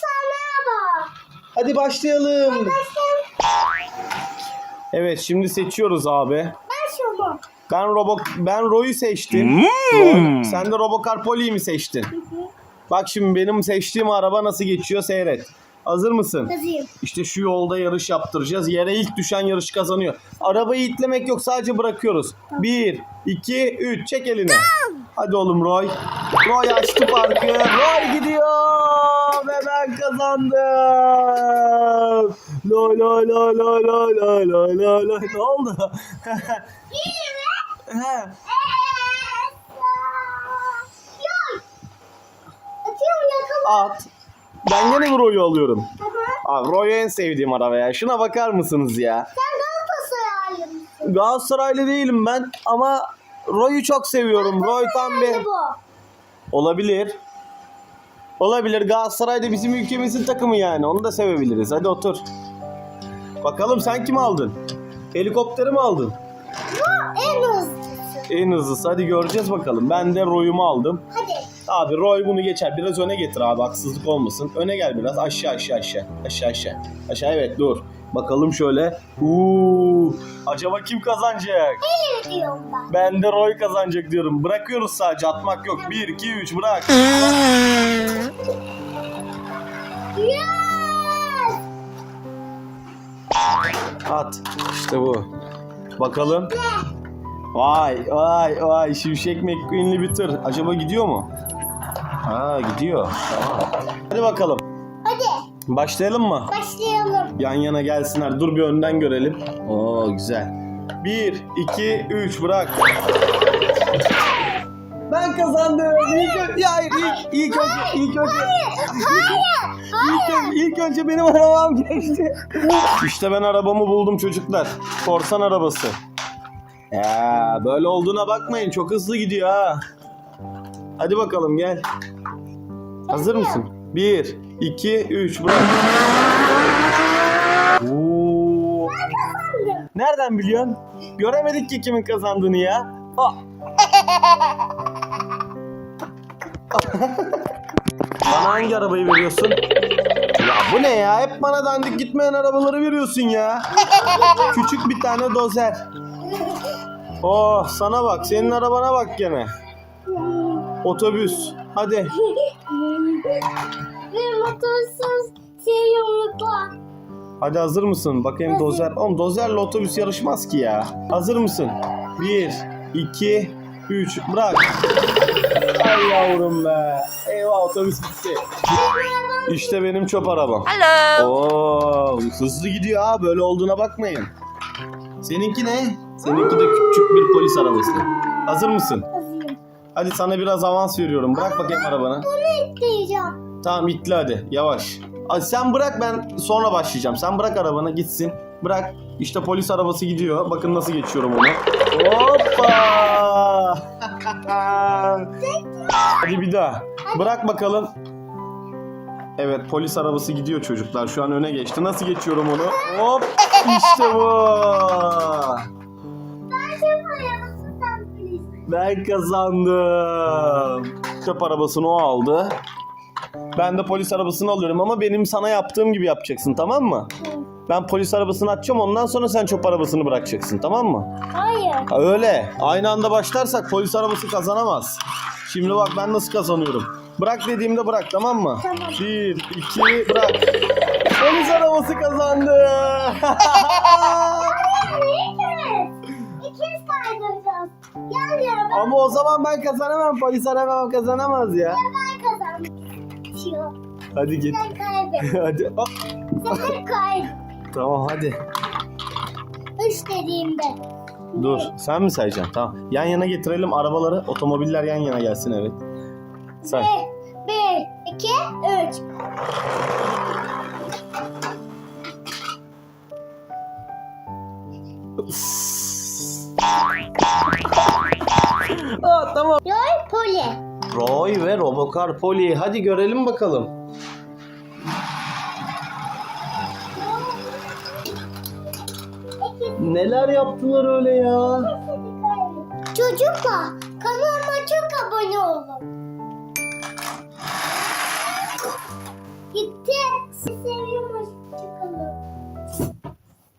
sana bak. Hadi başlayalım. Evet şimdi seçiyoruz abi. Ben şunu. Ben Robo ben Roy'u seçtim. Roy, Sen de Robocar Poli'yi mi seçtin? Bak şimdi benim seçtiğim araba nasıl geçiyor seyret. Hazır mısın? Kızıyım. İşte şu yolda yarış yaptıracağız. Yere ilk düşen yarış kazanıyor. Arabayı itlemek yok sadece bırakıyoruz. 1, 2, 3 çek elini. Hadi oğlum Roy. Roy açtı farkı. Roy ben kazandım. Loy loy loy loy loy loy loy loy loy. Ne oldu? He. At. Ben mi Roy'u alıyorum? Abi Roy en sevdiğim araba ya. Şuna bakar mısınız ya? Sen Galatasaraylı mısın? Galatasaraylı değilim ben ama Roy'u çok seviyorum. Roy tam bir... Olabilir. Olabilir. Galatasaray da bizim ülkemizin takımı yani. Onu da sevebiliriz. Hadi otur. Bakalım sen kimi aldın? Helikopteri mi aldın? Bu en hızlısı. En hızlısı. Hadi göreceğiz bakalım. Ben de Roy'umu aldım. Hadi. Abi Roy bunu geçer. Biraz öne getir abi haksızlık olmasın. Öne gel biraz. Aşağı aşağı aşağı. Aşağı aşağı. Aşağı evet dur. Bakalım şöyle. Uuu. Acaba kim kazanacak? İyi diyorum ben. Ben de Roy kazanacak diyorum. Bırakıyoruz sadece atmak yok. 1, 2, 3 bırak. Yes! At. İşte bu. Bakalım. Vay vay vay Şimşek McQueen'li bir tır. Acaba gidiyor mu? Ha gidiyor. Tamam. Hadi bakalım. Başlayalım mı? başlayalım. Yan yana gelsinler. Dur bir önden görelim. Oo güzel. 1, 2, 3 bırak. Ben kazandım. İlk, ö- ya hayır, ilk, ilk önce, ilk önce, ilk, önce, ilk önce benim arabam geçti. İşte ben arabamı buldum çocuklar. Korsan arabası. Ya böyle olduğuna bakmayın. Çok hızlı gidiyor ha. Hadi bakalım gel. Hazır mısın? 1, 2, 3 bırak. Oo. Nereden biliyorsun? Göremedik ki kimin kazandığını ya. Bana hangi arabayı veriyorsun? Ya bu ne ya? Hep bana dandik gitmeyen arabaları veriyorsun ya. Küçük bir tane dozer. Oh sana bak. Senin arabana bak gene. Otobüs. Hadi. Bir motorsuz şey yumrukla. Hadi hazır mısın? Bakayım dozer. Oğlum dozerle otobüs yarışmaz ki ya. Hazır mısın? 1, 2, 3. Bırak. Ay yavrum be. Eyvah otobüs gitti. İşte benim çöp arabam. Hello. Oo, hızlı gidiyor ha. Böyle olduğuna bakmayın. Seninki ne? Seninki de küçük bir polis arabası. Hazır mısın? Hadi sana biraz avans veriyorum. Bırak bakayım arabanı. Bunu itleyeceğim. Tamam itle hadi yavaş. Hadi sen bırak ben sonra başlayacağım. Sen bırak arabanı gitsin. Bırak. İşte polis arabası gidiyor. Bakın nasıl geçiyorum onu. Hoppa! hadi bir daha. Bırak bakalım. Evet polis arabası gidiyor çocuklar. Şu an öne geçti. Nasıl geçiyorum onu? Hop! İşte bu. Ben kazandım. Çöp arabasını o aldı. Ben de polis arabasını alıyorum ama benim sana yaptığım gibi yapacaksın tamam mı? Ben polis arabasını açacağım ondan sonra sen çöp arabasını bırakacaksın tamam mı? Hayır. Ha, öyle. Aynı anda başlarsak polis arabası kazanamaz. Şimdi bak ben nasıl kazanıyorum. Bırak dediğimde bırak tamam mı? Tamam. Bir, iki, bırak. Polis arabası kazandı. Ben, ama o zaman ben kazanamam. Polis arabam kazanamaz ya. ben. Hadi git. Sen kaybet. hadi. Hop. Sen kaybet. Tamam hadi. Üç dediğimde. Dur sen mi sayacaksın? Tamam. Yan yana getirelim arabaları. Otomobiller yan yana gelsin evet. Say. Bir, bir, iki, üç. Aa, tamam. Yol poli. Roy ve Robocar Poli. Hadi görelim bakalım. Neler yaptılar öyle ya? Çocuklar kanalıma çok abone olun.